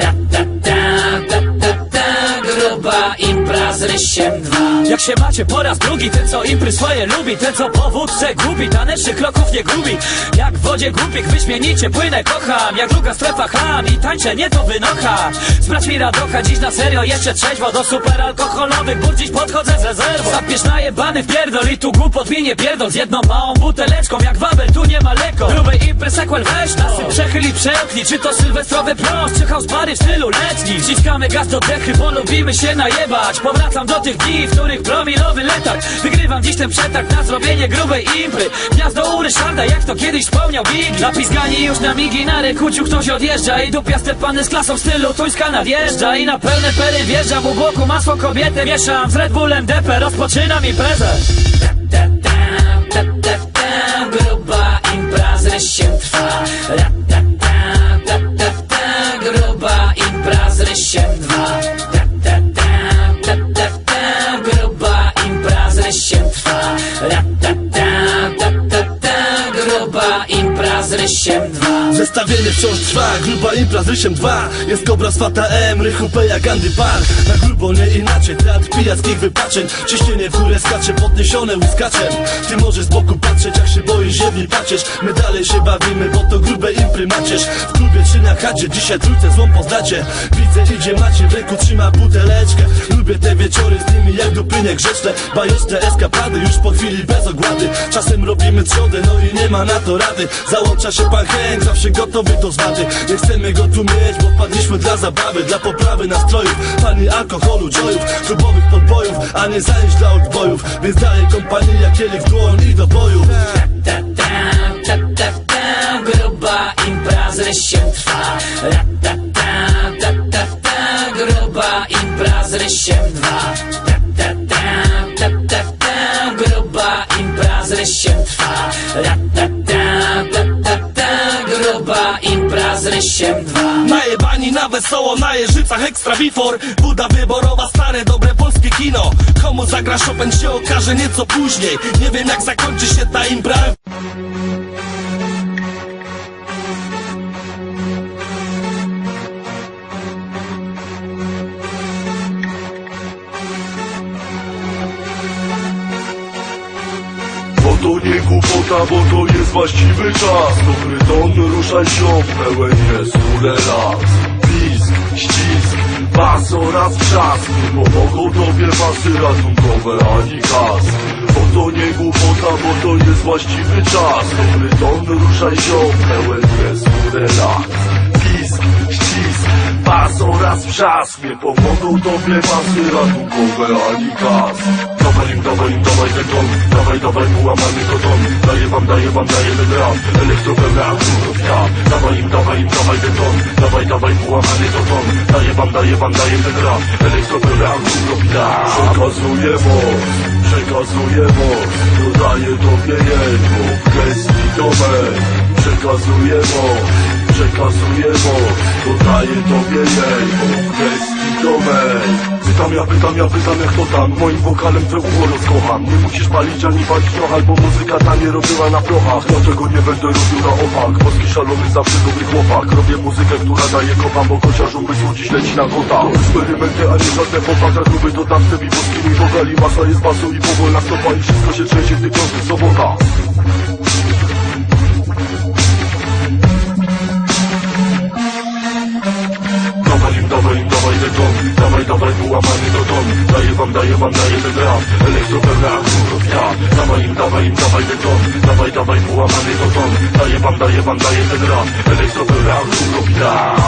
ra ta ta ta ta ta gruba impra z rysiem dwa się macie po raz drugi Ten co impry swoje lubi Ten co po wódce gubi Tanecznych kroków nie gubi. Jak w wodzie głupich wyśmienicie płynę kocham. Jak druga strefa cham I tańczę nie to wynocha. Sprawdź mi radocha dziś na serio Jeszcze trzeźwo. Do super alkoholowych Bo dziś podchodzę z rezerwą. Zapiesz najebany w pierdol I tu głupot mi nie pierdol. Z jedną małą buteleczką Jak wabel tu nie ma leko Grubej impry sequel weź nas Przechyl i przełknij Czy to sylwestrowy prost Czy house party w stylu letni. Ściskamy gaz do dechy Bo lubimy się najebać. Powracam do tych dni W których promilowy letarg Wygrywam dziś ten przetarg Na zrobienie grubej impry Gniazdo u Ryszarda Jak to kiedyś wspomniał Biggie Napizgani już na migi Na rekuciu ktoś odjeżdża I dupiaste pany z klasą w stylu Tuńska nadjeżdża I na pełne pery wjeżdżam U boku masło kobietę Mieszam z Red Bullem DP Rozpoczynam imprezę Gruba impreza się trwa Zestawienie wciąż trwa, gruba impra z rysiem 2 Jest kobra z Fata M, rychu Peja, Gandy Bar Na grubo nie inaczej, teatr pijackich wypaczeń. Ciśnienie w górę skacze, podniesione łyskaczem Ty możesz z boku patrzeć, jak się boisz, ziewni patrzysz. My dalej się bawimy, bo to grube impry macierz W klubie czy na chacie, dzisiaj trójce złą poznacie. Widzę, idzie macie, w ręku trzyma buteleczkę. Lubię te wieczory z nimi jak dupynie grzeczne Bajeczne eskapady, już po chwili bez ogłady. Czasem robimy trzodę, no i nie ma na to rady. Załącza się pan Henk, zawsze gotowy do zwady Nie chcemy go tu mieć, bo wpadliśmy dla zabawy Dla poprawy nastrojów, pani alkoholu, joyów Klubowych podbojów, a nie zajęć dla odbojów. Więc dalej kompania, kielich w dłoń i do boju. Gruba impreza się trwa. Ra, ta, ta, ta, ta, ta, gruba impreza się dwa. Gruba się dwa. Najebani na wesoło, na jeżycach ekstra bifor Buda wyborowa, stare, dobre polskie kino. Komu zagra Chopin się okaże nieco później. Nie wiem jak zakończy się ta impra głupota, bo to jest właściwy czas Dobry ton, ruszaj się, pełen jest relaks Pisk, ścisk, bas oraz trzask Nie pomogą tobie pasy ratunkowe ani gaz. Bo to nie głupota, bo to jest właściwy czas Dobry ton, ruszaj się, pełen jest relaks Pisk, ścisk, bas oraz wrzask Nie pomogą tobie pasy ratunkowe ani gaz Dawaj im, dawaj im, dawaj ten ton Dawaj, dawaj, połamany to ton Daję wam, daję wam, daję ten rap. Elektropełna akurowia Dawaj im, dawaj im, dawaj ten ton Dawaj, dawaj, połamany to ton Daję wam, daję wam, daję ten rap. Elektropełna akurowia Przekazuję moc Przekazuję moc. Dodaję tobie jedno W gestii domej Przekazuję moc Przekazuję moc Dodaję tobie jedno W gestii domej Pytam ja, pytam ja, pytam jak to tam? Moim wokalem twe ucho rozkocham. Nie musisz palić ani palić trochę Bo muzyka ta nie robiła na prochach. Dlatego nie będę robił na opak? Polski szalony zawsze dobry chłopak. Robię muzykę, która daje kopa Bo kociarzu umysłu dziś leci na kota. Eksperymenty, a nie żadne popa Gruby to dawce i boskimi wogali Masa jest basu i powolna stopa I wszystko się trzęsie w tych piątych Daję wam, daję ten rap Elektropełna akurowia Dawaj im, dawaj im, dawaj ten ton Dawaj, dawaj, połamany to ton Daję wam, daję wam, daję ten rap Elektropełna akurowia